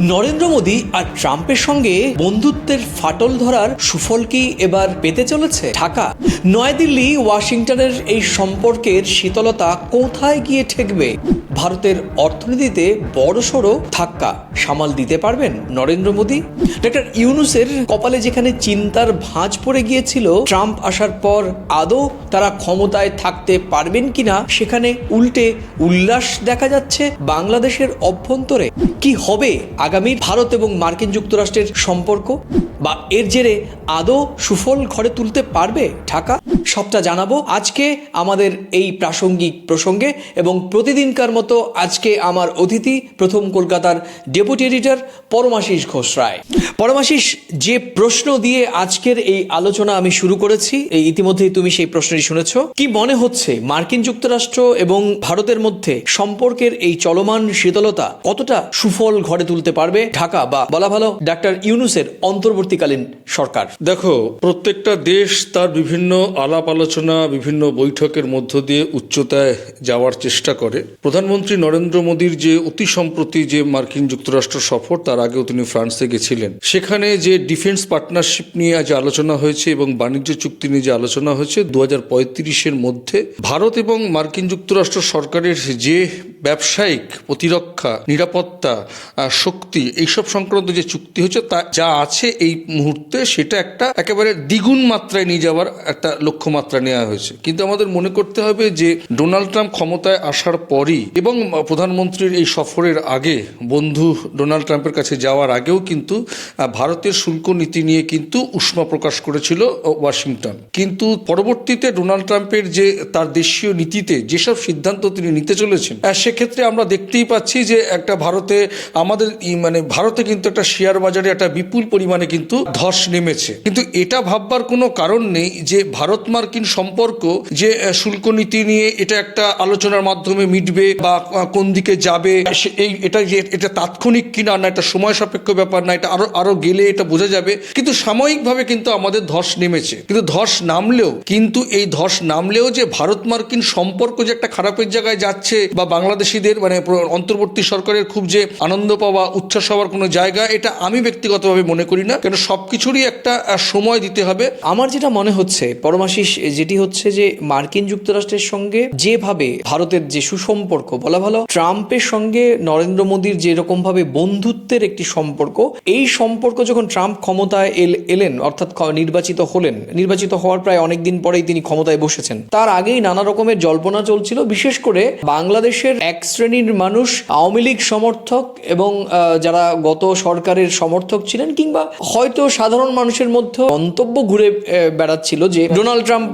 নরেন্দ্র মোদী আর ট্রাম্পের সঙ্গে বন্ধুত্বের ফাটল ধরার সুফল কি এবার পেতে চলেছে ঢাকা? নয়াদিল্লি, ওয়াশিংটনের এই সম্পর্কের শীতলতা কোথায় গিয়ে ঠেকবে? ভারতের অর্থনীতিতে বড়সড় ধাক্কা সামাল দিতে পারবেন নরেন্দ্র মোদী? ডক্টর ইউনুসের কপালে যেখানে চিন্তার ভাঁজ পড়ে গিয়েছিল, ট্রাম্প আসার পর আদৌ তারা ক্ষমতায় থাকতে পারবেন কিনা সেখানে উল্টে উল্লাস দেখা যাচ্ছে বাংলাদেশের অভ্যন্তরে। কি হবে আগামী ভারত এবং মার্কিন যুক্তরাষ্ট্রের সম্পর্ক বা এর জেরে আদৌ সুফল ঘরে তুলতে পারবে ঢাকা? সবটা জানাব আজকে আমাদের এই প্রাসঙ্গিক প্রসঙ্গে এবং প্রতিদিনকার মতো আজকে আমার অতিথি প্রথম কলকাতার ডেপুটি এডিটর পরমাশিস ঘোষ রায়। পরমাশিস, যে প্রশ্ন দিয়ে আজকের এই আলোচনা আমি শুরু করেছি, এই ইতিমধ্যেই তুমি সেই প্রশ্নটি শুনেছ, কি মনে হচ্ছে মার্কিন যুক্তরাষ্ট্র এবং ভারতের মধ্যে সম্পর্কের এই চলমান শীতলতা কতটা সুফল ঘরে তুলতে পারবে ঢাকা বা বলা ভালো ডাক্তার ইউনুসের অন্তর্বর্তীকালীন সরকার। দেখো প্রত্যেকটা দেশ তার বিভিন্ন আলাপ আলোচনা বিভিন্ন বৈঠকের মধ্য দিয়ে উচ্চতায় যাওয়ার চেষ্টা করে। প্রধানমন্ত্রী নরেন্দ্র মোদীর যে অতি সম্প্রতি যে মার্কিন যুক্তরাষ্ট্র সফর তার আগেও তিনি ফ্রান্সে গেছিলেন। সেখানে যে ডিফেন্স পার্টনারশিপ নিয়ে আজ আলোচনা হয়েছে এবং বাণিজ্য চুক্তি নিয়ে যে আলোচনা হয়েছে দু পঁয়ত্রিশের মধ্যে ভারত এবং মার্কিন যুক্তরাষ্ট্র সরকারের যে ব্যবসায়িক প্রতিরক্ষা নিরাপত্তা আহ, শক্তি এইসব সংক্রান্ত যে চুক্তি হচ্ছে তা যা আছে এই মুহূর্তে সেটা একটা একেবারে দ্বিগুণ মাত্রায় নিয়ে যাওয়ার একটা লক্ষ্যমাত্রা নেওয়া হয়েছে। কিন্তু আমাদের মনে করতে হবে যে ডোনাল্ড ট্রাম্প ক্ষমতায় আসার পরই এবং প্রধানমন্ত্রীর এই সফরের আগে, বন্ধু ডোনাল্ড ট্রাম্পের কাছে যাওয়ার আগেও কিন্তু ভারতের শুল্ক নীতি নিয়ে কিন্তু উষ্মা প্রকাশ করেছিল ওয়াশিংটন। কিন্তু পরবর্তীতে ডোনাল্ড ট্রাম্পের যে তার দেশীয় নীতিতে যেসব সিদ্ধান্ত তিনি নিতে চলেছেন সেক্ষেত্রে আমরা দেখতেই পাচ্ছি যে একটা ভারতে আমাদের মানে ভারতে কিন্তু একটা শেয়ার বাজারে একটা বিপুল পরিমাণে কিন্তু ধস নেমেছে। কিন্তু এটা ভাববার কোনো কারণ নেই যে ভারত মার্কিন সম্পর্ক, যে শুল্ক নীতি নিয়ে এটা একটা আলোচনার মাধ্যমে মিটবে বা কোন দিকে যাবে এই, এটা যে, এটা তাৎক্ষণিক কিনা না, এটা সময় সাপেক্ষ ব্যাপার না, এটা আরও আরও গেলে এটা বোঝা যাবে। কিন্তু সাময়িকভাবে কিন্তু আমাদের ধস নেমেছে। কিন্তু ধস নামলেও, কিন্তু এই ধস নামলেও যে ভারত মার্কিন সম্পর্ক যে একটা খারাপের জায়গায় যাচ্ছে বা বাংলাদেশিদের মানে অন্তর্বর্তী সরকারের খুব যে আনন্দ পাওয়া উচ্ছ্বাস হওয়ার কোনো জায়গা, এটা আমি ব্যক্তিগতভাবে মনে করি না। কেন সব কিছুরই একটা সময় দিতে হবে। আমার যেটা মনে হচ্ছে, পরমাশিস যেটি হচ্ছে যে মার্কিন যুক্তরাষ্ট্রের সঙ্গে যেভাবে ভারতের যে সুসম্পর্ক, বলা ভালো, ট্রাম্পের সঙ্গে নরেন্দ্র মোদীর যেরকম ভাবে বন্ধুত্বের একটি সম্পর্ক, এই সম্পর্ক যখন ট্রাম্প ক্ষমতায় এল- এলেন, অর্থাৎ নির্বাচিত হলেন, নির্বাচিত হওয়ার প্রায় অনেকদিন পরেই তিনি ক্ষমতায় বসেছেন। তার আগেই নানা রকমের জল্পনা চলছিল, বিশেষ করে বাংলাদেশের এক শ্রেণির মানুষ, আওয়ামী লীগ সমর্থক এবং যারা গত সরকারের সমর্থক ছিলেন কিংবা হয়তো সাধারণ মানুষের মধ্যে মন্তব্য ঘুরে বেড়াচ্ছিল যে ডোনাল্ড ট্রাম্প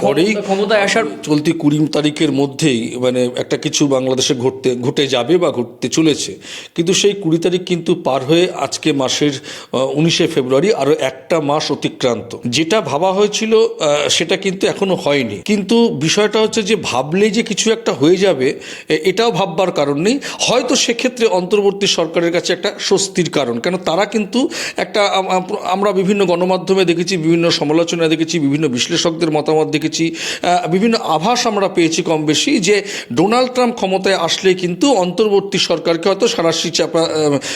পরেই ক্ষমতায় আসার চলতি কুড়ি তারিখের মধ্যেই মানে একটা কিছু বাংলাদেশে ঘটতে ঘটে যাবে বা ঘটতে চলেছে। কিন্তু সেই কুড়ি তারিখ কিন্তু পার হয়ে আজকে মাসের উনিশে ফেব্রুয়ারি আরও একটা মাস অতিক্রান্ত। যেটা ভাবা হয়েছিল সেটা কিন্তু এখনও হয়নি। কিন্তু বিষয়টা হচ্ছে যে ভাবলেই যে কিছু একটা হয়ে যাবে এটাও ভাববার কারণ নেই। হয়তো সেক্ষেত্রে অন্তর্বর্তী সরকারের কাছে একটা স্বস্তির কারণ। কেন? তারা কিন্তু একটা আম- আম- আমরা বিভিন্ন গণমাধ্যমে দেখেছি বিভিন্ন সমালোচনা দেখেছি বিভিন্ন বিশ্লেষকদের মতামত দেখেছি বিভিন্ন আভাস আমরা পেয়েছি কম বেশি যে ডোনাল্ড ট্রাম্প ক্ষমতায় আসলে কিন্তু অন্তর্বর্তী সরকারকে হয়তো সারাশি চাপা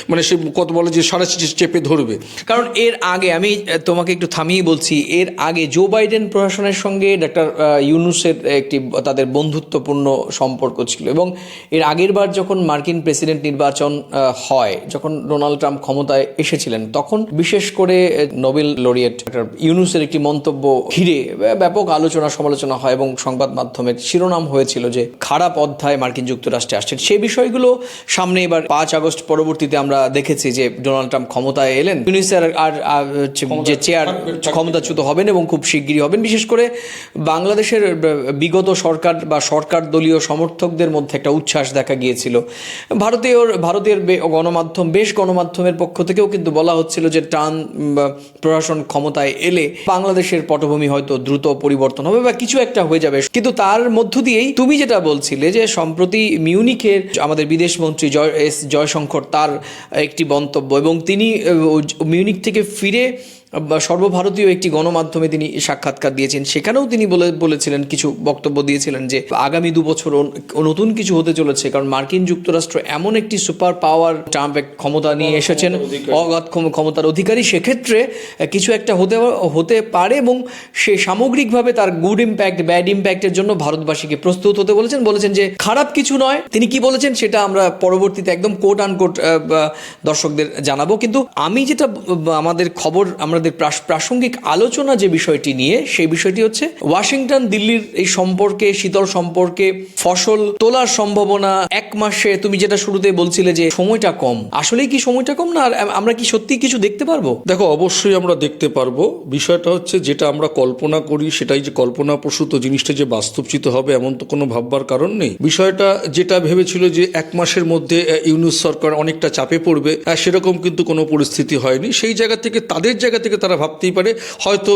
মানে সে কত বলে যে সারাশি চেপে ধরবে। কারণ এর আগে আমি তোমাকে একটু থামিয়ে বলছি এর আগে জো বাইডেন প্রশাসনের সঙ্গে ডাক্তার ইউনুসের একটি তাদের বন্ধুত্বপূর্ণ সম্পর্ক ছিল এবং এর আগের বার যখন মার্কিন প্রেসিডেন্ট নির্বাচন আহ, হয় যখন ডোনাল্ড ট্রাম্প ক্ষমতায় এসেছিলেন তখন বিশেষ করে নোবেল লরিয়েট ইউনুসের একটি মন্তব্য ঘিরে ব্যাপক আলোচনা সমালোচনা হয় এবং সংবাদ মাধ্যমের শিরোনাম হয়েছিল যে খারাপ অধ্যায় মার্কিন যুক্তরাষ্ট্রে আসছেন। সেই বিষয়গুলো সামনে এবার পাঁচ আগস্ট পরবর্তীতে আমরা দেখেছি যে ডোনাল্ড ট্রাম্প ক্ষমতায় এলেন। ইউনিসের আর যে চেয়ার ক্ষমতাচ্যুত হবেন এবং খুব শিগগিরই হবেন। বিশেষ করে বাংলাদেশের বিগত সরকার বা সরকার দলীয় সমর্থকদের মধ্যে একটা উচ্ছ্বাস দেখা গিয়েছিল। ভারতীয় ভারতের বে- গণমাধ্যম, বেশ গণমাধ্যমের পক্ষ থেকেও কিন্তু বলা হচ্ছিল যে টান প্রশাসন ক্ষমতায় এলে বাংলাদেশের পটভূমি হয়তো দ্রুত পরিবর্তন হবে বা কিছু একটা হয়ে যাবে। কিন্তু তার মধ্য দিয়েই তুমি যেটা বলছিলে যে সম্প্রতি মিউনিকের আমাদের বিদেশ মন্ত্রী জয়, এস জয়শঙ্কর তার একটি মন্তব্য এবং তিনি মিউনিক থেকে ফিরে সর্বভারতীয় একটি গণমাধ্যমে তিনি সাক্ষাৎকার দিয়েছেন। সেখানেও তিনি বলে বলেছিলেন কিছু বক্তব্য দিয়েছিলেন যে আগামী দু বছর নতুন কিছু হতে চলেছে কারণ মার্কিন যুক্তরাষ্ট্র এমন একটি সুপার পাওয়ার ট্রাম্প এক ক্ষমতা নিয়ে এসেছেন। অগাধ ক্ষম- ক্ষমতার অধিকারী। সেক্ষেত্রে কিছু একটা হতে হতে পারে এবং সে সামগ্রিকভাবে তার গুড ইম্প্যাক্ট ব্যাড ইম্প্যাক্টের জন্য ভারতবাসীকে প্রস্তুত হতে বলেছেন। বলেছেন যে খারাপ কিছু নয়। তিনি কি বলেছেন সেটা আমরা পরবর্তীতে একদম কোট আনকোট দর্শকদের জানাব। কিন্তু আমি যেটা আমাদের খবর আমাদের প্রাসঙ্গিক আলোচনা যে বিষয়টি নিয়ে, সেই বিষয়টি হচ্ছে ওয়াশিংটন দিল্লির এই সম্পর্কে, শীতল সম্পর্কে, ফসল তোলার সম্ভাবনা, এক মাসে তুমি যেটা শুরুতে বলছিলে যে সময়টা কম। আসলেই কি সময়টা কম না? আর আমরা কি সত্যি কিছু দেখতে পারব? দেখো, অবশ্যই আমরা দেখতে পারব। বিষয়টা হচ্ছে যেটা আমরা কল্পনা করি, সেটাই যে কল্পনা প্রসূত জিনিসটা যে বাস্তবচিত হবে, এমন তো কোনো ভাববার কারণ নেই। বিষয়টা যেটা ভেবেছিল যে এক মাসের মধ্যে ইউনুস সরকার অনেকটা চাপে পড়বে সেরকম কিন্তু কোনো পরিস্থিতি হয়নি। সেই জায়গা থেকে তাদের জায়গা থেকে তারা ভাবতেই পারে হয়তো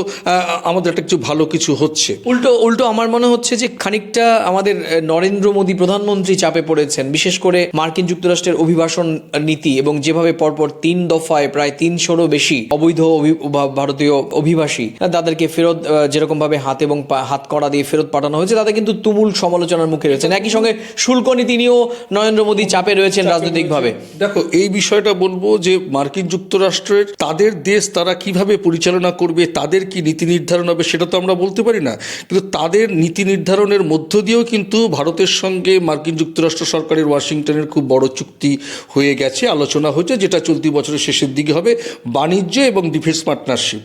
আমাদের একটা কিছু ভালো কিছু হচ্ছে। উল্টো উল্টো আমার মনে হচ্ছে যে খানিকটা আমাদের নরেন্দ্র মোদী প্রধানমন্ত্রী চাপে পড়েছেন বিশেষ করে মার্কিন যুক্তরাষ্ট্রের অভিবাসন নীতি এবং যেভাবে পরপর তিন দফায় প্রায় তিনশোরও বেশি অবৈধ ভারতীয় অভিবাসী তাদেরকে ফেরত যেরকম ভাবে হাত এবং হাত করা দিয়ে ফেরত পাঠানো হয়েছে তাতে কিন্তু তুমুল সমালোচনার মুখে রয়েছেন। একই সঙ্গে শুল্ক নীতি নিয়েও নরেন্দ্র মোদী চাপে রয়েছেন। রাজনৈতিকভাবে। দেখো এই বিষয়টা বলব যে মার্কিন যুক্তরাষ্ট্রের তাদের দেশ তারা কীভাবে পরিচালনা করবে, তাদের কি নীতি নির্ধারণ হবে সেটা তো আমরা বলতে পারি না। কিন্তু তাদের নীতি নির্ধারণের মধ্য দিয়েও কিন্তু ভারতের সঙ্গে মার্কিন যুক্তরাষ্ট্র সরকারের ওয়াশিংটনের খুব বড় চুক্তি হয়ে গেছে। আলোচনা হয়েছে, যেটা চলতি বছরের শেষের দিকে হবে। বাণিজ্য এবং ডিফেন্স পার্টনারশিপ।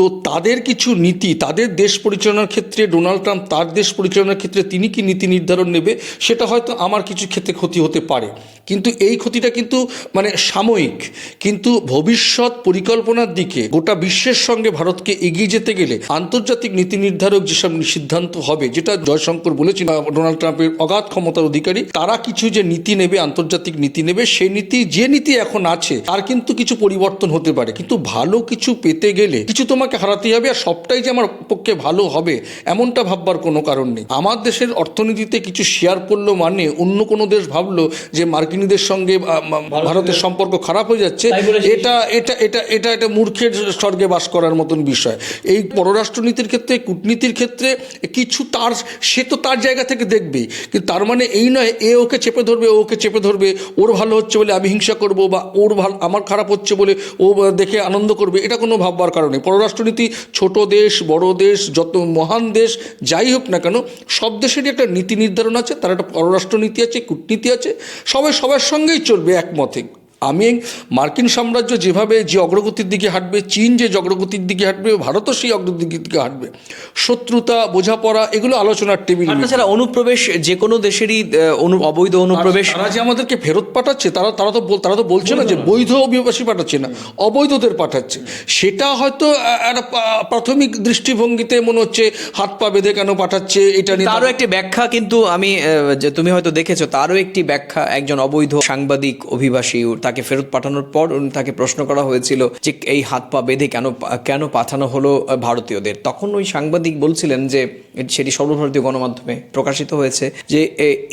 তো তাদের কিছু নীতি, তাদের দেশ পরিচালনার ক্ষেত্রে, ডোনাল্ড ট্রাম্প তার দেশ পরিচালনার ক্ষেত্রে তিনি কি নীতি নির্ধারণ নেবে, সেটা হয়তো আমার কিছু ক্ষেত্রে ক্ষতি হতে পারে। কিন্তু এই ক্ষতিটা কিন্তু মানে সাময়িক। কিন্তু ভবিষ্যৎ পরিকল্পনার দিকে, গোটা বিশ্বের সঙ্গে ভারতকে এগিয়ে যেতে গেলে আন্তর্জাতিক নীতি নির্ধারক যেসব সিদ্ধান্ত হবে, যেটা জয়শঙ্কর বলেছেন ডোনাল্ড ট্রাম্পের অগাধ ক্ষমতার অধিকারী, তারা কিছু যে নীতি নেবে, আন্তর্জাতিক নীতি নেবে সেই নীতি, যে নীতি এখন আছে, তার কিন্তু কিছু পরিবর্তন হতে পারে। কিন্তু ভালো কিছু পেতে গেলে, কিছু তোমাকে হারাতে হবে আর সবটাই যে আমার পক্ষে ভালো হবে এমনটা ভাববার কোনো কারণ নেই। আমার দেশের অর্থনীতিতে কিছু শেয়ার করল মানে অন্য কোনো দেশ ভাবলো যে মার্কিনীদের সঙ্গে ভারতের সম্পর্ক খারাপ হয়ে যাচ্ছে। এটা এটা এটা এটা এটা মূর্খের স্বর্গে বাস করার মতন বিষয়। এই পররাষ্ট্রনীতির ক্ষেত্রে কূটনীতির ক্ষেত্রে কিছু তার সে তো তার জায়গা থেকে দেখবেই কিন্তু তার মানে এই নয় এ ওকে চেপে ধরবে ও ওকে চেপে ধরবে ওর ভালো হচ্ছে বলে আমি হিংসা করব বা ওর ভালো আমার খারাপ হচ্ছে বলে ও দেখে আনন্দ করবে এটা কোনো ভাববার কারণে পররাষ্ট্রনীতি, ছোট দেশ, বড় দেশ, যত মহান দেশ, যাই হোক না কেন, সব দেশেরই একটা নীতি নির্ধারণ আছে, তার একটা পররাষ্ট্রনীতি আছে, কূটনীতি আছে, সবাই সবার সঙ্গেই চলবে একমতে। আমি মার্কিন সাম্রাজ্য যেভাবে যে অগ্রগতির দিকে হাঁটবে চীন যে অগ্রগতির দিকে হাঁটবে ভারতও সেই অগ্রগতির দিকে হাঁটবে। শত্রুতা বোঝাপড়া এগুলো আলোচনার টেবিল তাছাড়া অনুপ্রবেশ যে কোনো দেশেরই অনু- অবৈধ অনুপ্রবেশ তারা যে আমাদেরকে ফেরত পাঠাচ্ছে তারা তারা তো তারা তো বলছে না যে বৈধ অভিবাসী পাঠাচ্ছে না অবৈধদের পাঠাচ্ছে। সেটা হয়তো একটা প্রাথমিক দৃষ্টিভঙ্গিতে মনে হচ্ছে হাত পা বেঁধে কেন পাঠাচ্ছে এটা নিয়ে তারও একটি ব্যাখ্যা কিন্তু আমি যে তুমি হয়তো দেখেছ তারও একটি ব্যাখ্যা একজন অবৈধ সাংবাদিক অভিবাসী তাকে ফেরত পাঠানোর পর তাকে প্রশ্ন করা হয়েছিল যে এই হাত পা বেঁধে কেন কেন পাঠানো হলো ভারতীয়দের? তখন ওই সাংবাদিক বলছিলেন যে, সেটি সর্বভারতীয় গণমাধ্যমে প্রকাশিত হয়েছে যে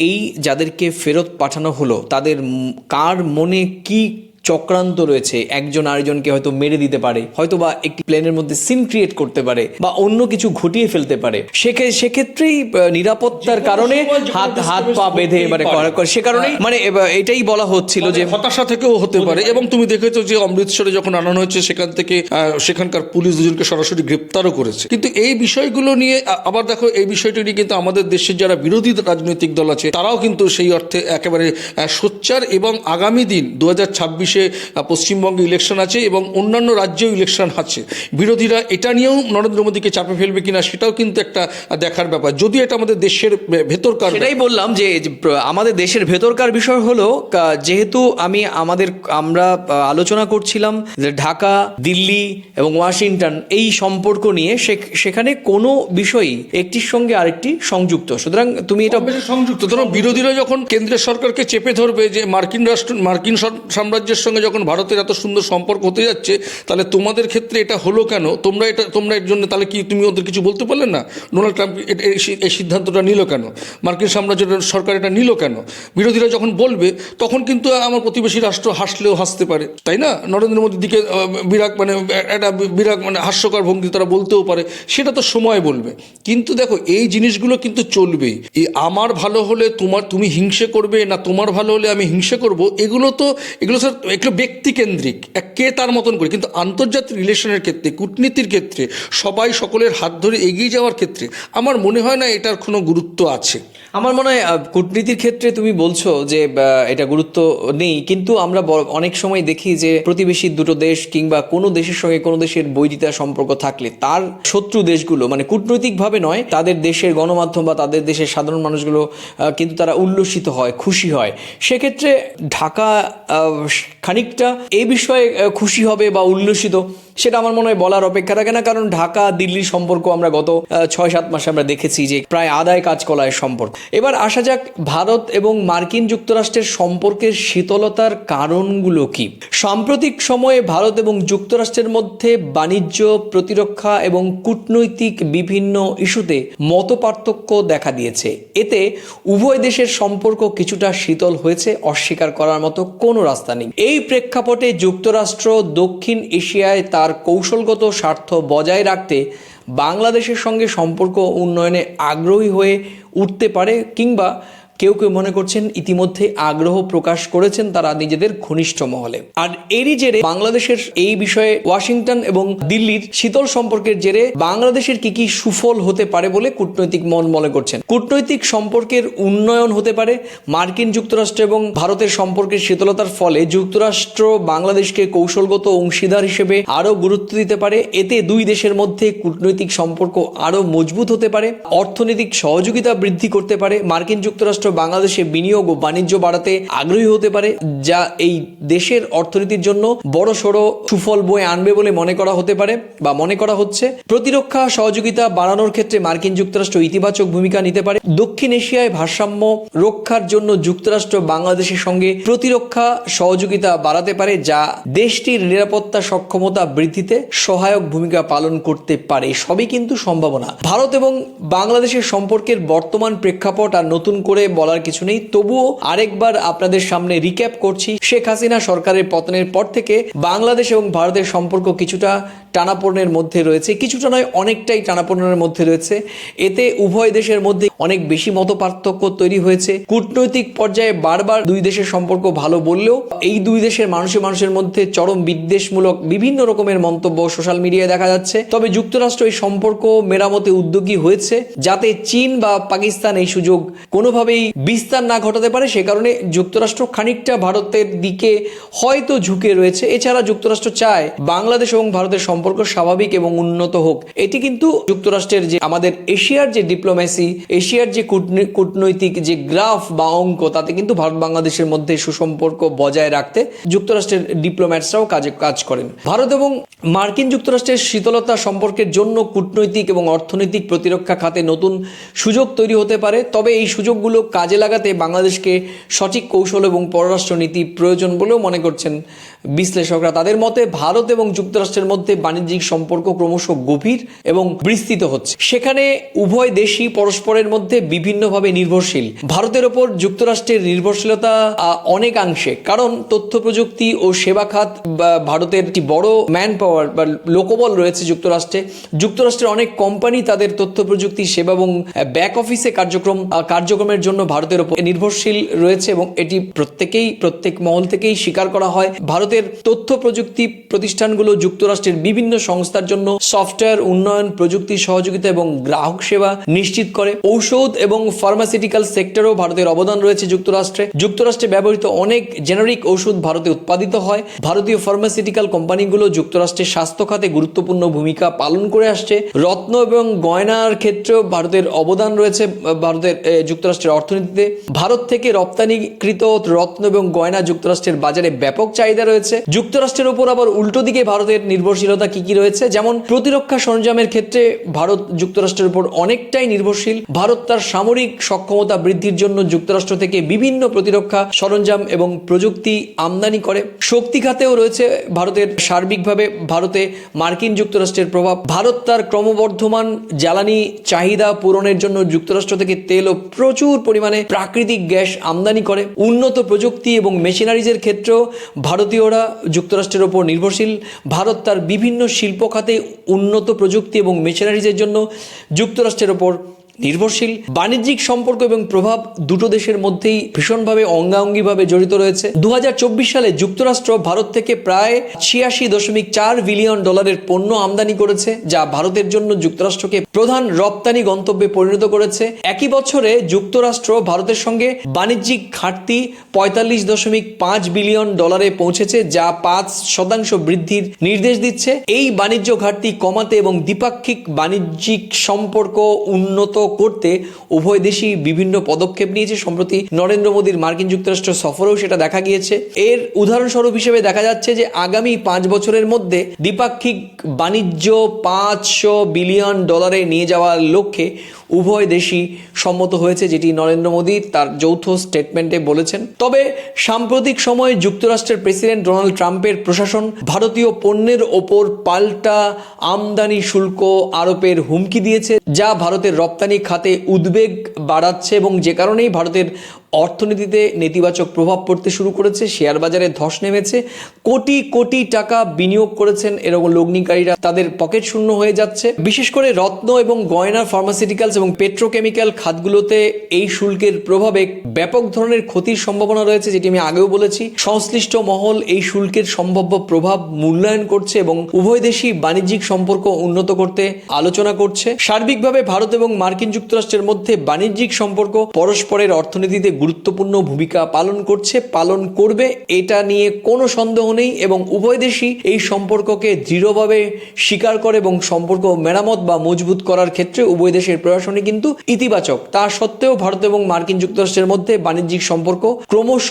এই যাদেরকে ফেরত পাঠানো হলো, তাদের কার মনে কি চক্রান্ত রয়েছে। একজন আরেকজনকে হয়তো মেরে দিতে পারে হয়তো বা একটি প্লেনের মধ্যে সিন ক্রিয়েট করতে পারে বা অন্য কিছু ঘটিয়ে ফেলতে পারে। সেক্ষে- সেক্ষেত্রেই নিরাপত্তার কারণে হাত হাত পা বেঁধে করে সে কারণেই মানে এটাই বলা হচ্ছিল যে হতাশা থেকেও হতে পারে এবং তুমি দেখেছ যে অমৃতসরে যখন আনানো হয়েছে সেখান থেকে সেখানকার পুলিশ দুজনকে সরাসরি গ্রেপ্তারও করেছে। কিন্তু এই বিষয়গুলো নিয়ে আবার দেখো এই বিষয়টি নিয়ে কিন্তু আমাদের দেশের যারা বিরোধী রাজনৈতিক দল আছে তারাও কিন্তু সেই অর্থে একেবারে সোচ্চার এবং আগামী দিন দু হাজার ছাব্বিশে পশ্চিমবঙ্গে ইলেকশন আছে এবং অন্যান্য রাজ্যেও ইলেকশন আছে। বিরোধীরা এটা নিয়েও নরেন্দ্র মোদীকে চাপে ফেলবে কিনা সেটাও কিন্তু একটা দেখার ব্যাপার। যদিও এটা আমাদের দেশের ভেতরকার সেটাই বললাম যে আমাদের দেশের ভেতরকার বিষয় হলো যেহেতু আমি আমাদের আমরা আলোচনা করছিলাম যে ঢাকা দিল্লি এবং ওয়াশিংটন এই সম্পর্ক নিয়ে সেখানে কোনো বিষয়ই একটির সঙ্গে আরেকটি সংযুক্ত। সুতরাং তুমি এটা সংযুক্ত। ধরো বিরোধীরা যখন কেন্দ্রের সরকারকে চেপে ধরবে যে মার্কিন রাষ্ট্র মার্কিন সাম্রাজ্যের সঙ্গে যখন ভারতের এত সুন্দর সম্পর্ক হতে যাচ্ছে, তাহলে তোমাদের ক্ষেত্রে এটা হলো কেন? তোমরা এটা, তোমরা এর জন্য তাহলে কি তুমি ওদের কিছু বলতে পারলে না? ডোনাল্ড ট্রাম্প এই সিদ্ধান্তটা নিল কেন? মার্কিন সাম্রাজ্যের সরকার এটা নিল কেন? বিরোধীরা যখন বলবে, তখন কিন্তু আমার প্রতিবেশী রাষ্ট্র হাসলেও হাসতে পারে, তাই না? নরেন্দ্র মোদীর দিকে বিরাগ মানে একটা বিরাগ মানে হাস্যকর ভঙ্গি তারা বলতেও পারে, সেটা তো সময় বলবে। কিন্তু দেখো, এই জিনিসগুলো কিন্তু চলবেই। এই আমার ভালো হলে তোমার, তুমি হিংসে করবে না তোমার ভালো হলে আমি হিংসে করব, এগুলো তো, এগুলো স্যার এগুলো ব্যক্তিকেন্দ্রিক, এক কে তার মতন করে। কিন্তু আন্তর্জাতিক রিলেশনের ক্ষেত্রে, কূটনীতির ক্ষেত্রে, সবাই সকলের হাত ধরে এগিয়ে যাওয়ার ক্ষেত্রে, আমার মনে হয় না এটার কোনো গুরুত্ব আছে। আমার মনে হয় কূটনীতির ক্ষেত্রে তুমি বলছো যে এটা গুরুত্ব নেই। কিন্তু আমরা অনেক সময় দেখি যে, প্রতিবেশী দুটো দেশ কিংবা কোনো দেশের সঙ্গে কোনো দেশের বৈরিতা সম্পর্ক থাকলে, তার শত্রু দেশগুলো মানে কূটনৈতিকভাবে নয়, তাদের দেশের গণমাধ্যম বা তাদের দেশের সাধারণ মানুষগুলো কিন্তু তারা উল্লসিত হয়, খুশি হয়। সেক্ষেত্রে ঢাকা খানিকটা এই বিষয়ে খুশি হবে বা উল্লসিত। সেটা আমার মনে হয় বলার অপেক্ষা রাখে না, কারণ ঢাকা, দিল্লির সম্পর্ক আমরা গত ছয়, সাত মাসে আমরা দেখেছি যে প্রায় আদায় কাজ কলায় সম্পর্ক। এবার আসা যাক ভারত এবং মার্কিন যুক্তরাষ্ট্রের সম্পর্কের শীতলতার কারণগুলো কি? সাম্প্রতিক সময়ে ভারত এবং যুক্তরাষ্ট্রের মধ্যে বাণিজ্য, প্রতিরক্ষা এবং কূটনৈতিক বিভিন্ন ইস্যুতে মতপার্থক্য দেখা দিয়েছে। এতে উভয় দেশের সম্পর্ক কিছুটা শীতল হয়েছে, অস্বীকার করার মতো কোনো রাস্তা নেই। এই প্রেক্ষাপটে যুক্তরাষ্ট্র দক্ষিণ এশিয়ায় তার কৌশলগত স্বার্থ বজায় রাখতে বাংলাদেশের সঙ্গে সম্পর্ক উন্নয়নে আগ্রহী হয়ে উঠতে পারে কিংবা কেউ কেউ মনে করছেন ইতিমধ্যে আগ্রহ প্রকাশ করেছেন তারা নিজেদের ঘনিষ্ঠ মহলে। আর এরই জেরে বাংলাদেশের এই বিষয়ে ওয়াশিংটন এবং দিল্লির শীতল সম্পর্কের জেরে বাংলাদেশের কি কি সুফল হতে পারে বলে কূটনৈতিক মন মনে করছেন। কূটনৈতিক সম্পর্কের উন্নয়ন হতে পারে, মার্কিন যুক্তরাষ্ট্র এবং ভারতের সম্পর্কের শীতলতার ফলে যুক্তরাষ্ট্র বাংলাদেশকে কৌশলগত অংশীদার হিসেবে আরও গুরুত্ব দিতে পারে। এতে দুই দেশের মধ্যে কূটনৈতিক সম্পর্ক আরও মজবুত হতে পারে, অর্থনৈতিক সহযোগিতা বৃদ্ধি করতে পারে, মার্কিন যুক্তরাষ্ট্র বাংলাদেশে বিনিয়োগ ও বাণিজ্য বাড়াতে আগ্রহী হতে পারে, যা এই দেশের অর্থনীতির জন্য বড় সড়ো সুফল বয়ে আনবে বলে মনে করা হতে পারে বা মনে করা হচ্ছে। প্রতিরক্ষা সহযোগিতা বাড়ানোর ক্ষেত্রে মার্কিন যুক্তরাষ্ট্র ইতিবাচক ভূমিকা নিতে পারে। দক্ষিণ এশিয়ায় ভারসাম্য রক্ষার জন্য যুক্তরাষ্ট্র বাংলাদেশের সঙ্গে প্রতিরক্ষা সহযোগিতা বাড়াতে পারে, যা দেশটির নিরাপত্তা সক্ষমতা বৃদ্ধিতে সহায়ক ভূমিকা পালন করতে পারে। সবই কিন্তু সম্ভাবনা। ভারত এবং বাংলাদেশের সম্পর্কের বর্তমান প্রেক্ষাপট আর নতুন করে বলার কিছু নেই। তবুও আরেকবার আপনাদের সামনে রিক্যাপ করছি, শেখ হাসিনা সরকারের পতনের পর থেকে বাংলাদেশ এবং ভারতের সম্পর্ক কিছুটা টানাপোড়েনের মধ্যে রয়েছে। কিছুটা নয়, অনেকটাই টানাপোড়েনের মধ্যে রয়েছে। এতে উভয় দেশের মধ্যে অনেক বেশি মত পার্থক্য তৈরি হয়েছে। কূটনৈতিক পর্যায়ে বারবার দুই দেশের সম্পর্ক ভালো বললেও এই দুই দেশের মানুষের মানুষের মধ্যে চরম বিদ্বেষমূলক বিভিন্ন রকমের মন্তব্য সোশ্যাল মিডিয়ায় দেখা যাচ্ছে। তবে যুক্তরাষ্ট্র এই সম্পর্ক মেরামতে উদ্যোগী হয়েছে, যাতে চীন বা পাকিস্তান এই সুযোগ কোনোভাবেই বিস্তার না ঘটাতে পারে, সে কারণে যুক্তরাষ্ট্র খানিকটা ভারতের দিকে হয়তো ঝুঁকে রয়েছে। এছাড়া যুক্তরাষ্ট্র চায় বাংলাদেশ এবং ভারতের সম্পর্ক স্বাভাবিক এবং উন্নত হোক। এটি কিন্তু যুক্তরাষ্ট্রের যে আমাদের এশিয়ার যে ডিপ্লোম্যাসি, এশিয়ার যে কূটনী- কূটনৈতিক যে গ্রাফ বা অঙ্ক, তাতে কিন্তু ভারত বাংলাদেশের মধ্যে সুসম্পর্ক বজায় রাখতে যুক্তরাষ্ট্রের ডিপ্লোম্যাটসরাও কাজে, কাজ করেন। ভারত এবং মার্কিন যুক্তরাষ্ট্রের শীতলতা সম্পর্কের জন্য কূটনৈতিক এবং অর্থনৈতিক প্রতিরক্ষা খাতে নতুন সুযোগ তৈরি হতে পারে। তবে এই সুযোগগুলো কাজে লাগাতে বাংলাদেশকে সঠিক কৌশল এবং পররাষ্ট্র নীতি প্রয়োজন বলেও মনে করছেন বিশ্লেষকরা। তাদের মতে, ভারত এবং যুক্তরাষ্ট্রের মধ্যে বাণিজ্যিক সম্পর্ক ক্রমশ গভীর এবং বিস্তৃত হচ্ছে। সেখানে উভয় দেশই পরস্পরের মধ্যে বিভিন্নভাবে নির্ভরশীল। ভারতের ওপর যুক্তরাষ্ট্রের নির্ভরশীলতা অনেকাংশে। কারণ, তথ্য প্রযুক্তি ও সেবা খাত ভারতের একটি বড় ম্যান পাওয়ার বা, লোকবল রয়েছে যুক্তরাষ্ট্রে। যুক্তরাষ্ট্রের অনেক কোম্পানি তাদের তথ্য প্রযুক্তি, সেবা এবং ব্যাক অফিসে কার্যক্রম কার্যক্রমের জন্য ভারতের উপর নির্ভরশীল রয়েছে এবং এটি প্রত্যেকেই, প্রত্যেক মহল থেকেই স্বীকার করা হয়। ভারতের তথ্য প্রযুক্তি প্রতিষ্ঠানগুলো যুক্তরাষ্ট্রের বিভিন্ন সংস্থার জন্য সফটওয়্যার উন্নয়ন, প্রযুক্তি সহযোগিতা এবং গ্রাহক সেবা নিশ্চিত করে। ঔষধ এবং ফার্মাসিউটিক্যাল সেক্টরেও ভারতের অবদান রয়েছে যুক্তরাষ্ট্রে। যুক্তরাষ্ট্রে ব্যবহৃত অনেক জেনারিক ওষুধ ভারতে উৎপাদিত হয়। ভারতীয় ফার্মাসিউটিক্যাল কোম্পানিগুলো যুক্তরাষ্ট্রের স্বাস্থ্য খাতে গুরুত্বপূর্ণ ভূমিকা পালন করে আসছে। রত্ন এবং গয়নার ক্ষেত্রেও ভারতের অবদান রয়েছে। ভারতের যুক্তরাষ্ট্রের অর্থনীতি অর্থনীতিতে ভারত থেকে রপ্তানিকৃত রত্ন এবং গয়না যুক্তরাষ্ট্রের বাজারে ব্যাপক চাহিদা রয়েছে। যুক্তরাষ্ট্রের উপর আবার উল্টো দিকে ভারতের নির্ভরশীলতা কি কি রয়েছে? যেমন, প্রতিরক্ষা সরঞ্জামের ক্ষেত্রে ভারত যুক্তরাষ্ট্রের উপর অনেকটাই নির্ভরশীল। ভারত তার সামরিক সক্ষমতা বৃদ্ধির জন্য যুক্তরাষ্ট্র থেকে বিভিন্ন প্রতিরক্ষা সরঞ্জাম এবং প্রযুক্তি আমদানি করে। শক্তি খাতেও রয়েছে ভারতের সার্বিকভাবে। ভারতে মার্কিন যুক্তরাষ্ট্রের প্রভাব। ভারত তার ক্রমবর্ধমান জ্বালানি চাহিদা পূরণের জন্য যুক্তরাষ্ট্র থেকে তেল ও প্রচুর পরিমাণে প্রাকৃতিক গ্যাস আমদানি করে। উন্নত প্রযুক্তি এবং মেশিনারিজের ক্ষেত্রেও ভারতীয়রা যুক্তরাষ্ট্রের ওপর নির্ভরশীল। ভারত তার বিভিন্ন শিল্প খাতে উন্নত প্রযুক্তি এবং মেশিনারিজের জন্য যুক্তরাষ্ট্রের ওপর নির্ভরশীল, বাণিজ্যিক সম্পর্ক এবং প্রভাব দুটো দেশের মধ্যেই ভীষণভাবে অঙ্গাঙ্গিভাবে জড়িত রয়েছে। দু হাজার চব্বিশ সালে যুক্তরাষ্ট্র ভারত থেকে প্রায় ছিয়াশি দশমিক চার বিলিয়ন ডলারের পণ্য আমদানি করেছে, যা ভারতের জন্য যুক্তরাষ্ট্রকে প্রধান রপ্তানি গন্তব্যে পরিণত করেছে। একই বছরে যুক্তরাষ্ট্র ভারতের সঙ্গে বাণিজ্যিক ঘাটতি পঁয়তাল্লিশ দশমিক পাঁচ বিলিয়ন ডলারে পৌঁছেছে, যা পাঁচ শতাংশ বৃদ্ধির নির্দেশ দিচ্ছে। এই বাণিজ্য ঘাটতি কমাতে এবং দ্বিপাক্ষিক বাণিজ্যিক সম্পর্ক উন্নত করতে উভয় দেশই বিভিন্ন পদক্ষেপ নিয়েছে। সম্প্রতি নরেন্দ্র মোদীর মার্কিন যুক্তরাষ্ট্র সফরেও সেটা দেখা গিয়েছে। এর উদাহরণস্বরূপ হিসেবে দেখা যাচ্ছে যে, আগামী পাঁচ বছরের মধ্যে দ্বিপাক্ষিক বাণিজ্য পাঁচশো বিলিয়ন ডলারে নিয়ে যাওয়ার লক্ষ্যে উভয় দেশই সম্মত হয়েছে, যেটি নরেন্দ্র মোদী তার যৌথ স্টেটমেন্টে বলেছেন। তবে সাম্প্রতিক সময়ে যুক্তরাষ্ট্রের প্রেসিডেন্ট ডোনাল্ড ট্রাম্পের প্রশাসন ভারতীয় পণ্যের ওপর পাল্টা আমদানি শুল্ক আরোপের হুমকি দিয়েছে, যা ভারতের রপ্তানি খাতে উদ্বেগ বাড়াচ্ছে এবং যে কারণেই ভারতের অর্থনীতিতে নেতিবাচক প্রভাব পড়তে শুরু করেছে, শেয়ার বাজারে ধস নেমেছে, কোটি কোটি টাকা বিনিয়োগ করেছেন এরকম লগ্নিকারীরা, তাদের পকেট শূন্য হয়ে যাচ্ছে। বিশেষ করে রত্ন এবং গয়না ফার্মাসিউটিক্যালস এবং পেট্রোকেমিক্যাল খাতগুলোতে এই শুল্কের প্রভাবে ব্যাপক ধরনের ক্ষতির সম্ভাবনা রয়েছে, যেটি আমি আগেও বলেছি। সংশ্লিষ্ট মহল এই শুল্কের সম্ভাব্য প্রভাব মূল্যায়ন করছে এবং উভয় দেশই বাণিজ্যিক সম্পর্ক উন্নত করতে আলোচনা করছে। সার্বিকভাবে ভারত এবং মার্কিন যুক্তরাষ্ট্রের মধ্যে বাণিজ্যিক সম্পর্ক পরস্পরের অর্থনীতিতে গুরুত্বপূর্ণ ভূমিকা পালন করছে, পালন করবে, এটা নিয়ে কোনো সন্দেহ নেই এবং উভয় দেশই এই সম্পর্ককে দৃঢ়ভাবে স্বীকার করে এবং সম্পর্ক মেরামত বা মজবুত করার ক্ষেত্রে উভয় দেশের প্রশাসনে কিন্তু ইতিবাচক। তা সত্ত্বেও ভারত এবং মার্কিন যুক্তরাষ্ট্রের মধ্যে বাণিজ্যিক সম্পর্ক ক্রমশ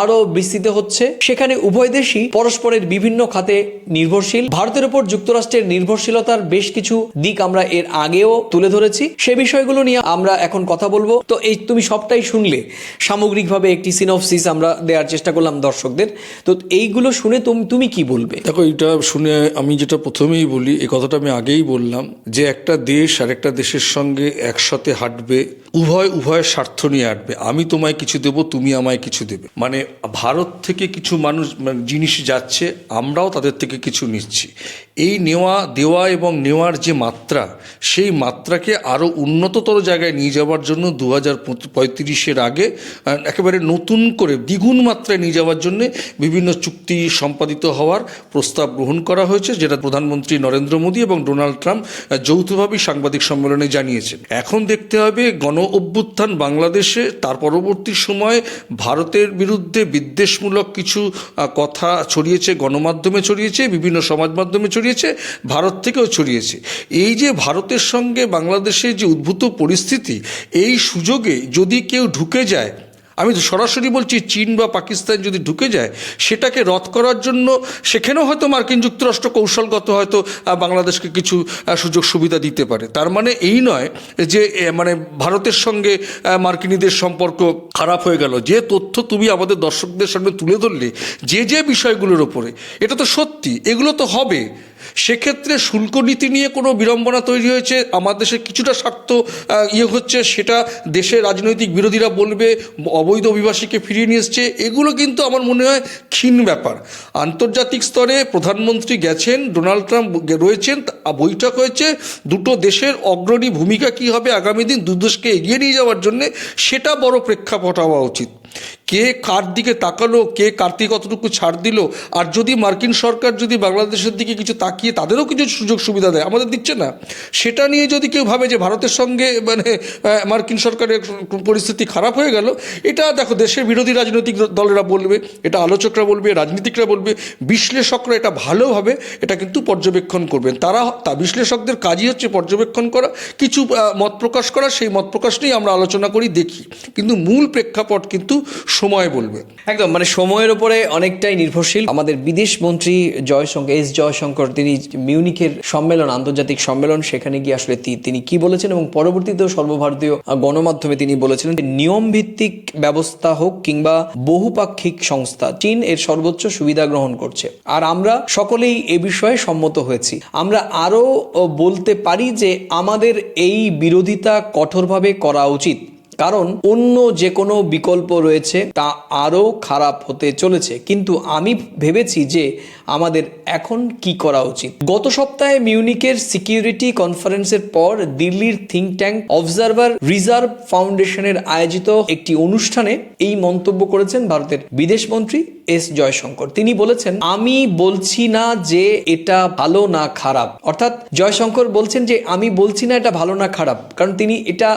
আরও বিস্তৃত হচ্ছে। সেখানে উভয় দেশই পরস্পরের বিভিন্ন খাতে নির্ভরশীল। ভারতের উপর যুক্তরাষ্ট্রের নির্ভরশীলতার বেশ কিছু দিক আমরা এর আগেও তুলে ধরেছি। সে বিষয়গুলো নিয়ে আমরা এখন কথা বলব। তো এই তুমি সবটাই শুনলে। সামগ্রিকভাবে একটি সিনপসিস আমরা দেওয়ার চেষ্টা করলাম দর্শকদের। তো এইগুলো শুনে তুমি তুমি কি বলবে? দেখো, এটা শুনে আমি যেটা প্রথমেই বলি, এই কথাটা আমি আগেই বললাম যে একটা দেশ আর একটা দেশের সঙ্গে একসাথে হাঁটবে, উভয় উভয় স্বার্থ নিয়ে হাঁটবে। আমি তোমায় কিছু দেব, তুমি আমায় কিছু দেবে। মানে ভারত থেকে কিছু মানুষ মানে জিনিস যাচ্ছে, আমরাও তাদের থেকে কিছু নিচ্ছি। এই নেওয়া, দেওয়া এবং নেওয়ার যে মাত্রা, সেই মাত্রাকে আরও উন্নততর জায়গায় নিয়ে যাওয়ার জন্য দু হাজার পঁয়ত্রিশের আগে একেবারে নতুন করে দ্বিগুণ মাত্রায় নিয়ে যাওয়ার জন্য বিভিন্ন চুক্তি সম্পাদিত হওয়ার প্রস্তাব গ্রহণ করা হয়েছে, যেটা প্রধানমন্ত্রী নরেন্দ্র মোদী এবং ডোনাল্ড ট্রাম্প যৌথভাবেই সাংবাদিক সম্মেলনে জানিয়েছেন। এখন দেখতে হবে গণ অভ্যুত্থান বাংলাদেশে, তার পরবর্তী সময়ে ভারতের বিরুদ্ধে বিদ্বেষমূলক কিছু কথা ছড়িয়েছে, গণমাধ্যমে ছড়িয়েছে, বিভিন্ন সমাজ মাধ্যমে ছড়িয়েছে, ভারত থেকেও ছড়িয়েছে। এই যে ভারতের সঙ্গে বাংলাদেশের যে উদ্ভূত পরিস্থিতি, এই সুযোগে যদি কেউ ঢুকে যায়, আমি সরাসরি বলছি চীন বা পাকিস্তান যদি ঢুকে যায়, সেটাকে রদ করার জন্য সেখানেও হয়তো মার্কিন যুক্তরাষ্ট্র কৌশলগত হয়তো বাংলাদেশকে কিছু সুযোগ সুবিধা দিতে পারে। তার মানে এই নয় যে মানে ভারতের সঙ্গে মার্কিনীদের সম্পর্ক খারাপ হয়ে গেল। যে তথ্য তুমি আমাদের দর্শকদের সামনে তুলে ধরলে, যে যে বিষয়গুলোর ওপরে এটা তো সত্যি, এগুলো তো হবে। সেক্ষেত্রে শুল্ক নীতি নিয়ে কোনো বিড়ম্বনা তৈরি হয়েছে? আমার দেশের কিছুটা স্বার্থ ইয়ে হচ্ছে, সেটা দেশের রাজনৈতিক বিরোধীরা বলবে, অবৈধ অভিবাসীকে ফিরিয়ে নিয়ে এসছে। এগুলো কিন্তু আমার মনে হয় ক্ষীণ ব্যাপার। আন্তর্জাতিক স্তরে প্রধানমন্ত্রী গেছেন, ডোনাল্ড ট্রাম্প রয়েছেন বৈঠক হয়েছে। দুটো দেশের অগ্রণী ভূমিকা কি হবে আগামী দিন, দুদেশকে এগিয়ে নিয়ে যাওয়ার জন্য, সেটা বড় প্রেক্ষাপট হওয়া উচিত। কে কার দিকে তাকালো, কে কার থেকে কতটুকু ছাড় দিল? আর যদি মার্কিন সরকার যদি বাংলাদেশের দিকে কিছু তাকিয়ে তাদেরও কিছু সুযোগ সুবিধা দেয়, আমাদের দিচ্ছে না। সেটা নিয়ে যদি কেউ ভাবে যে ভারতের সঙ্গে মানে মার্কিন সরকারের পরিস্থিতি খারাপ হয়ে গেল, এটা দেখো, দেশের বিরোধী রাজনৈতিক দলেরা বলবে, এটা আলোচকরা বলবে, রাজনীতিকরা বলবে, বিশ্লেষকরা এটা ভালোভাবে এটা কিন্তু পর্যবেক্ষণ করবেন। তারা, তা বিশ্লেষকদের কাজই হচ্ছে পর্যবেক্ষণ করা, কিছু মত প্রকাশ করা, সেই মত প্রকাশ নিয়ে আমরা আলোচনা করি, দেখি। কিন্তু মূল প্রেক্ষাপট কিন্তু সময় বলবে। একদম মানে সময়ের উপরে অনেকটাই নির্ভরশীল। আমাদের বিদেশ মন্ত্রী জয়শঙ্কর এস জয়শঙ্কর, তিনি মিউনিকের সম্মেলন, আন্তর্জাতিক সম্মেলন, সেখানে গিয়ে আসলে তিনি কি বলেছেন এবং পরবর্তীতেও সর্বভারতীয় গণমাধ্যমে তিনি বলেছিলেন নিয়ম ভিত্তিক ব্যবস্থা হোক কিংবা বহুপাক্ষিক সংস্থা, চীন এর সর্বোচ্চ সুবিধা গ্রহণ করছে। আর আমরা সকলেই এ বিষয়ে সম্মত হয়েছি। আমরা আরও বলতে পারি যে আমাদের এই বিরোধিতা কঠোরভাবে করা উচিত। কারণ অন্য যে কোনো বিকল্প রয়েছে তা আরও খারাপ হতে চলেছে। কিন্তু আমি ভেবেছি যে আমাদের এখন কি করা উচিত। গত সপ্তাহে মিউনিকের সিকিউরিটি কনফারেন্সের পর দিল্লির থিঙ্ক ট্যাঙ্ক অবজারভার রিজার্ভ ফাউন্ডেশনের আয়োজিত একটি অনুষ্ঠানে এই মন্তব্য করেছেন ভারতের বিদেশ মন্ত্রী এস জয়শঙ্কর। তিনি বলেছেন, আমি বলছি না যে এটা ভালো না খারাপ। অর্থাৎ জয়শঙ্কর বলছেন যে, আমি বলছি না এটা ভালো না খারাপ। কারণ তিনি এটা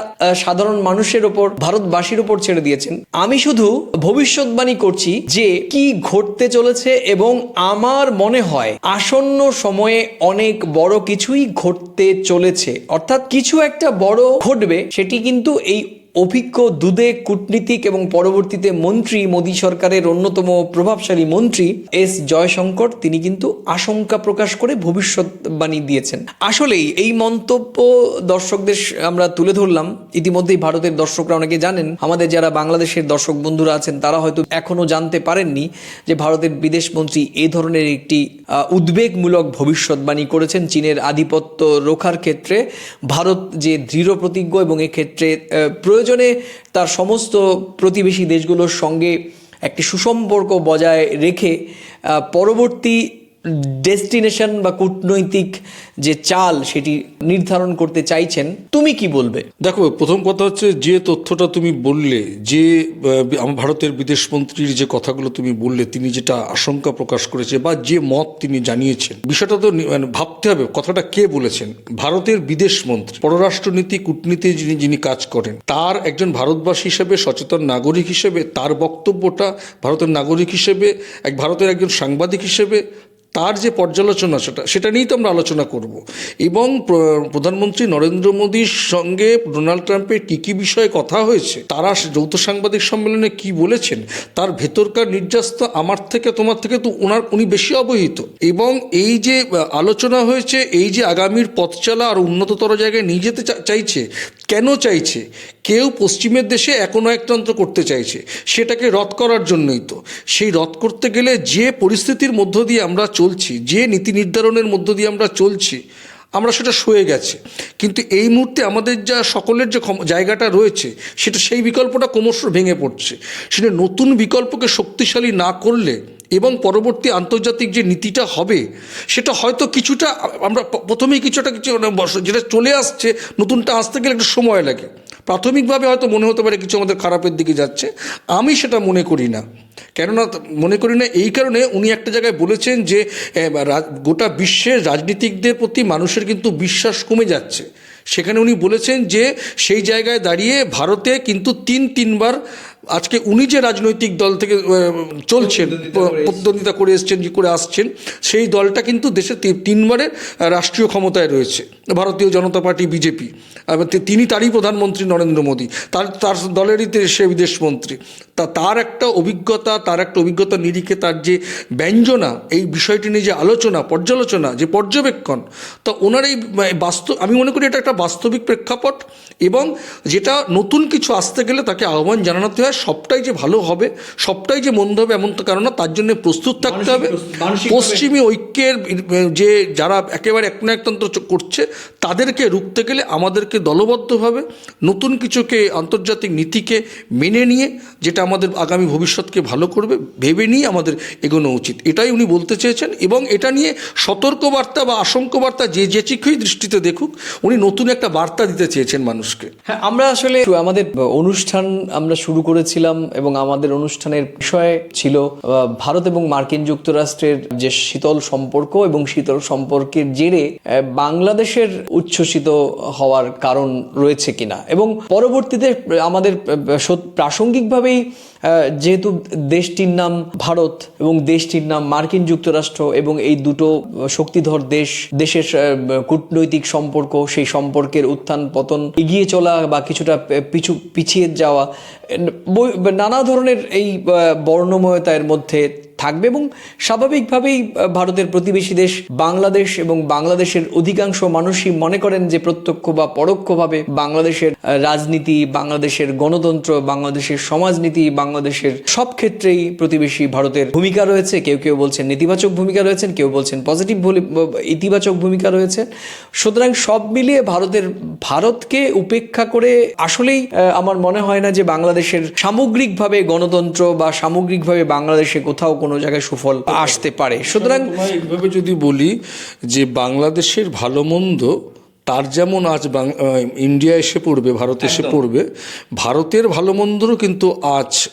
সাধারণ মানুষের ওপর, ভারতবাসীর ওপর ছেড়ে দিয়েছেন। আমি শুধু ভবিষ্যৎবাণী করছি যে, কি ঘটতে চলেছে এবং আমার মনে হয় আসন্ন সময়ে অনেক বড় কিছুই ঘটতে চলেছে। অর্থাৎ কিছু একটা বড় ঘটবে, সেটি কিন্তু এই অভিজ্ঞ দুদে কূটনীতিক এবং পরবর্তীতে মন্ত্রী মোদী সরকারের অন্যতম প্রভাবশালী মন্ত্রী এস জয়শঙ্কর তিনি কিন্তু আশঙ্কা প্রকাশ করে ভবিষ্যৎবাণী দিয়েছেন। আসলেই এই মন্তব্য দর্শকদের আমরা তুলে ধরলাম। ইতিমধ্যেই ভারতের দর্শকরা অনেকে জানেন আমাদের যারা বাংলাদেশের দর্শক বন্ধুরা আছেন তারা হয়তো এখনও জানতে পারেননি যে ভারতের বিদেশ মন্ত্রী এই ধরনের একটি উদ্বেগমূলক ভবিষ্যৎবাণী করেছেন। চীনের আধিপত্য রক্ষার ক্ষেত্রে ভারত যে দৃঢ় প্রতিজ্ঞ এবং এক্ষেত্রে আহ, প্রয়োজনে তার সমস্ত প্রতিবেশী দেশগুলোর সঙ্গে একটি সুসম্পর্ক বজায় রেখে পরবর্তী ডেস্টিনেশন বা কূটনৈতিক যে চাল সেটি নির্ধারণ করতে চাইছেন, তুমি কি বলবে? দেখো, প্রথম কথা হচ্ছে যে তথ্যটা তুমি বললে, যে ভারতের বিদেশমন্ত্রীর যে কথাগুলো তুমি বললে, তিনি যেটা আশঙ্কা প্রকাশ করেছে বা যে মত তিনি জানিয়েছেন, বিষয়টা তো মানে ভাবতে হবে, কথাটা কে বলেছেন? ভারতের বিদেশমন্ত্রী, পররাষ্ট্রনীতি, কূটনীতি যিনি যিনি কাজ করেন, তার একজন ভারতবাসী হিসেবে, সচেতন নাগরিক হিসেবে, তার বক্তব্যটা ভারতের নাগরিক হিসেবে, এক ভারতের একজন সাংবাদিক হিসেবে তার যে পর্যালোচনা সেটা সেটা নিয়েই তো আমরা আলোচনা করব। এবং প্রধানমন্ত্রী নরেন্দ্র মোদীর সঙ্গে ডোনাল্ড ট্রাম্পের কী কী বিষয়ে কথা হয়েছে, তারা যৌথ সাংবাদিক সম্মেলনে কি বলেছেন, তার ভেতরকার নির্যাস তো আমার থেকে, তোমার থেকে তো ওনার, উনি বেশি অবহিত। এবং এই যে, আলোচনা হয়েছে, এই যে আগামীর পথ চলা আর উন্নততর জায়গায় নিয়ে যেতে চাইছে কেন চাইছে? কেউ পশ্চিমের দেশে এখনও একতন্ত্র করতে চাইছে। সেটাকে রদ করার জন্যই তো। সেই রদ করতে গেলে যে পরিস্থিতির মধ্য দিয়ে আমরা চলছি, যে নীতি নির্ধারণের মধ্য দিয়ে আমরা চলছি, আমরা সেটা সয়ে গেছে। কিন্তু এই মুহূর্তে আমাদের যা সকলের যে জায়গাটা রয়েছে, সেটা সেই বিকল্পটা ক্রমশ ভেঙে পড়ছে। সেটা নতুন বিকল্পকে শক্তিশালী না করলে এবং পরবর্তী আন্তর্জাতিক যে নীতিটা হবে, সেটা হয়তো কিছুটা, আমরা প্রথমেই কিছুটা কিছু মানে যেটা চলে আসছে, নতুনটা আসতে গেলে একটু সময় লাগে। প্রাথমিকভাবে হয়তো মনে হতে পারে কিছু আমাদের খারাপের দিকে যাচ্ছে। আমি সেটা মনে করি না। কেননা, মনে করি না এই কারণে উনি একটা জায়গায় বলেছেন যে গোটা বিশ্বের রাজনীতিকদের প্রতি মানুষের কিন্তু বিশ্বাস কমে যাচ্ছে। সেখানে উনি বলেছেন যে, সেই জায়গায় দাঁড়িয়ে ভারতে কিন্তু তিন, তিনবার আজকে উনি যে রাজনৈতিক দল থেকে চলছেন প্রতিদ্বন্দ্বিতা করে এসছেন। যে করে আসছেন সেই দলটা কিন্তু দেশে তিনবারের রাষ্ট্রীয় ক্ষমতায় রয়েছে। ভারতীয় জনতা পার্টি বিজেপি। তিনি তারই প্রধানমন্ত্রী নরেন্দ্র মোদী। তার তার দলেরই সে বিদেশমন্ত্রী। তা তার একটা অভিজ্ঞতা তার একটা অভিজ্ঞতা নিরিখে তার যে ব্যঞ্জনা এই বিষয়টি নিয়ে যে আলোচনা পর্যালোচনা যে পর্যবেক্ষণ তা ওনার এই বাস্তব আমি মনে করি এটা একটা বাস্তবিক প্রেক্ষাপট এবং যেটা নতুন কিছু আসতে গেলে তাকে আহ্বান জানাতে হয় সবটাই যে ভালো হবে সবটাই যে মন্দ হবে এমন তো কারণ না তার জন্য প্রস্তুত থাকতে হবে। পশ্চিমী ঐক্যের যে যারা একেবারে এক না একতন্ত্র চ- করছে তাদেরকে রুখতে গেলে আমাদেরকে দলবদ্ধভাবে নতুন কিছুকে আন্তর্জাতিক নীতিকে মেনে নিয়ে যেটা আমাদের আগামী ভবিষ্যৎকে ভালো করবে ভেবে নিয়ে আমাদের এগোনো উচিত। এটাই উনি বলতে চেয়েছেন এবং এটা নিয়ে সতর্কবার্তা বা আশঙ্কবার্তা যে যে চিক্ষই দৃষ্টিতে দেখুক উনি নতুন একটা বার্তা দিতে চেয়েছেন মানুষকে। হ্যাঁ আমরা আসলে আমাদের অনুষ্ঠান আমরা শুরু করেছি করেছিলাম এবং আমাদের অনুষ্ঠানের বিষয় ছিল ভারত এবং মার্কিন যুক্তরাষ্ট্রের যে শীতল সম্পর্ক এবং শীতল সম্পর্কের জেরে বাংলাদেশের উচ্ছ্বসিত হওয়ার কারণ রয়েছে কিনা। এবং পরবর্তীতে আমাদের প্রাসঙ্গিকভাবেই যেহেতু দেশটির নাম ভারত এবং দেশটির নাম মার্কিন যুক্তরাষ্ট্র এবং এই দুটো শক্তিধর দেশ, দেশের কূটনৈতিক সম্পর্ক, সেই সম্পর্কের উত্থান পতন এগিয়ে চলা বা কিছুটা পিছু, পিছিয়ে যাওয়া নানা ধরনের এই বর্ণময়তার মধ্যে থাকবে এবং স্বাভাবিকভাবেই ভারতের প্রতিবেশী দেশ বাংলাদেশ এবং বাংলাদেশের অধিকাংশ মানুষই মনে করেন যে প্রত্যক্ষ বা পরোক্ষভাবে বাংলাদেশের রাজনীতি, বাংলাদেশের গণতন্ত্র, বাংলাদেশের সমাজনীতি, বাংলাদেশের সব ক্ষেত্রেই প্রতিবেশী ভারতের ভূমিকা রয়েছে। কেউ কেউ বলছেন নেতিবাচক ভূমিকা রয়েছেন, কেউ বলছেন পজিটিভ ইতিবাচক ভূমিকা রয়েছে। সুতরাং সব মিলিয়ে ভারতের, ভারতকে উপেক্ষা করে আসলেই আমার মনে হয় না যে বাংলাদেশের সামগ্রিকভাবে গণতন্ত্র বা সামগ্রিকভাবে বাংলাদেশে কোথাও কোনো জায়গায় সুফল আসতে পারে। সুতরাং এইভাবে যদি বলি যে বাংলাদেশের ভালো মন্দ তার যেমন আজ বাং- ইন্ডিয়া এসে পড়বে ভারত এসে পড়বে ভারতের ভালো মন্দরও কিন্তু আজ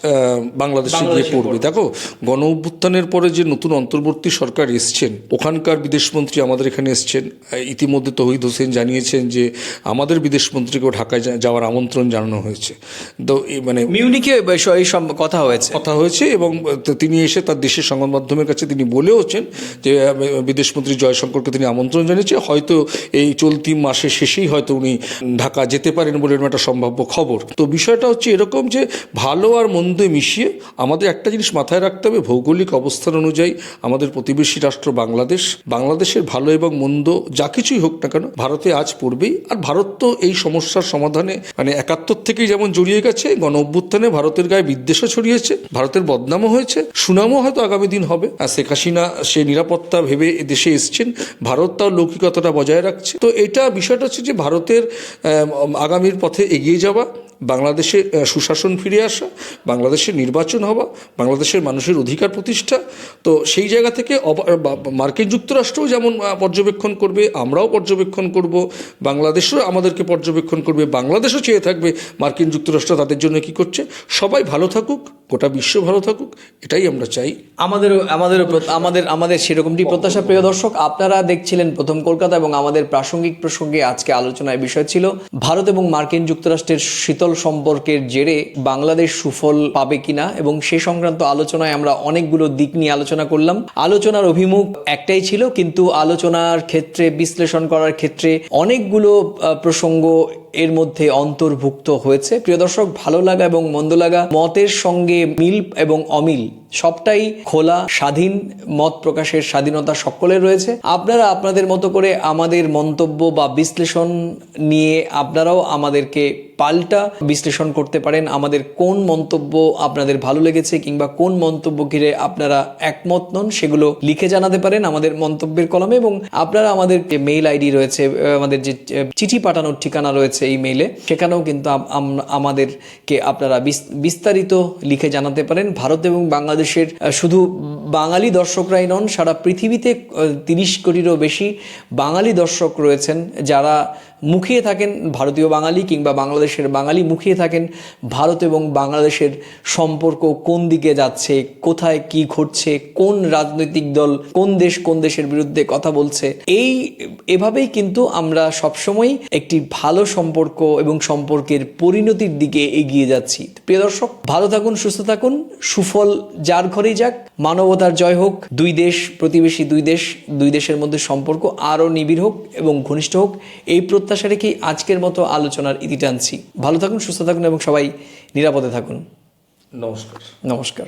বাংলাদেশে গিয়ে পড়বে। দেখো গণ অভ্যুত্থানের পরে যে নতুন অন্তর্বর্তী সরকার এসছেন ওখানকার বিদেশমন্ত্রী আমাদের এখানে এসছেন। ইতিমধ্যে তহিদ হোসেন জানিয়েছেন যে আমাদের বিদেশমন্ত্রীকেও ঢাকায় যাওয়ার আমন্ত্রণ জানানো হয়েছে। তো মানে মিউনিকে এই সব কথা হয়েছে। কথা হয়েছে এবং তিনি এসে তার দেশের সংবাদ মাধ্যমের কাছে তিনি বলেওছেন যে বিদেশমন্ত্রী জয়শঙ্করকে তিনি আমন্ত্রণ জানিয়েছে। হয়তো এই চলতি মাসের শেষেই হয়তো উনি ঢাকা যেতে পারেন বলে এরকম একটা সম্ভাব্য খবর। তো বিষয়টা হচ্ছে এরকম যে ভালো আর মন্দ মিশিয়ে আমাদের একটা জিনিস মাথায় রাখতে হবে, ভৌগোলিক অবস্থান অনুযায়ী আমাদের প্রতিবেশী রাষ্ট্র বাংলাদেশ, বাংলাদেশের ভালো এবং মন্দ যা কিছুই হোক না কেন, ভারতে আজ পড়বেই। আর ভারত তো এই সমস্যার সমাধানে মানে একাত্তর থেকেই যেমন জড়িয়ে গেছে, গণ অভ্যুত্থানে ভারতের গায়ে বিদ্বেষও ছড়িয়েছে, ভারতের বদনামও হয়েছে, সুনামও হয়তো আগামী দিন হবে। আর শেখ হাসিনা সে নিরাপত্তা ভেবে দেশে এসছেন, ভারত তার লৌকিকতাটা বজায় রাখছে। তো এটা বিষয়টা হচ্ছে যে ভারতের আগামীর পথে এগিয়ে যাওয়া বাংলাদেশে সুশাসন ফিরে আসা, বাংলাদেশে নির্বাচন হওয়া, বাংলাদেশের মানুষের অধিকার প্রতিষ্ঠা, তো সেই জায়গা থেকে মার্কিন যুক্তরাষ্ট্রও যেমন পর্যবেক্ষণ করবে, আমরাও পর্যবেক্ষণ করব, বাংলাদেশও আমাদেরকে পর্যবেক্ষণ করবে, বাংলাদেশও চেয়ে থাকবে মার্কিন যুক্তরাষ্ট্র তাদের জন্য কি করছে। সবাই ভালো থাকুক, গোটা বিশ্ব ভালো থাকুক, এটাই আমরা চাই। আমাদেরও প্র- আমাদের আমাদের সেরকমটি প্রত্যাশা। প্রিয় দর্শক, আপনারা দেখছিলেন প্রথম কলকাতা এবং আমাদের প্রাসঙ্গিক প্রসঙ্গে আজকে আলোচনায় বিষয় ছিল, ভারত এবং মার্কিন যুক্তরাষ্ট্রের শীতল সম্পর্কের জেরে বাংলাদেশ সুফল পাবে কিনা এবং সে সংক্রান্ত আলোচনায় আমরা অনেকগুলো দিক নিয়ে আলোচনা করলাম। আলোচনার অভিমুখ একটাই ছিল, কিন্তু আলোচনার ক্ষেত্রে, বিশ্লেষণ করার ক্ষেত্রে অনেকগুলো প্রসঙ্গ এর মধ্যে অন্তর্ভুক্ত হয়েছে। প্রিয় দর্শক, ভালো লাগা এবং মন্দ লাগা, মতের সঙ্গে মিল এবং অমিল, সবটাই খোলা, স্বাধীন, মত প্রকাশের স্বাধীনতা সকলের রয়েছে। আপনারা আপনাদের মতো করে আমাদের মন্তব্য বা বিশ্লেষণ নিয়ে আপনারাও আমাদেরকে পাল্টা বিশ্লেষণ করতে পারেন। আমাদের কোন মন্তব্য আপনাদের ভালো লেগেছে কিংবা কোন মন্তব্য ঘিরে আপনারা একমত নন, সেগুলো লিখে জানাতে পারেন আমাদের মন্তব্যের কলমে এবং আপনারা আমাদের মেইল আইডি রয়েছে, আমাদের যে চিঠি পাঠানোর ঠিকানা রয়েছে এই মেইলে সেখানেও কিন্তু আম- আম- আমাদেরকে আপনারা বিস- বিস্তারিত লিখে জানাতে পারেন। ভারত এবং বাংলাদেশের শুধু বাঙালি দর্শকরাই নন, সারা পৃথিবীতে তিরিশ কোটিরও বেশি বাঙালি দর্শক রয়েছেন যারা মুখিয়ে থাকেন ভারতীয় বাঙালি কিংবা বাংলাদেশের বাঙালি মুখিয়ে থাকেন ভারত এবং বাংলাদেশের সম্পর্ক কোন দিকে যাচ্ছে, কোথায় কি ঘটছে, কোন রাজনৈতিক দল কোন দেশ কোন দেশের বিরুদ্ধে কথা বলছে, এই এভাবেই কিন্তু আমরা সবসময় একটি ভালো সম্পর্ক এবং সম্পর্কের পরিণতির দিকে এগিয়ে যাচ্ছি। প্রিয় দর্শক, ভালো থাকুন, সুস্থ থাকুন, সুফল যার ঘরেই যাক, মানবতার জয় হোক, দুই দেশ প্রতিবেশী দুই দেশ, দুই দেশের মধ্যে সম্পর্ক আরও নিবিড় হোক এবং ঘনিষ্ঠ হোক, এই প্রত্যাশা রেখেই আজকের মতো আলোচনার ইতি টানছি। ভালো থাকুন সুস্থ থাকুন এবং সবাই নিরাপদে থাকুন। নমস্কার। নমস্কার।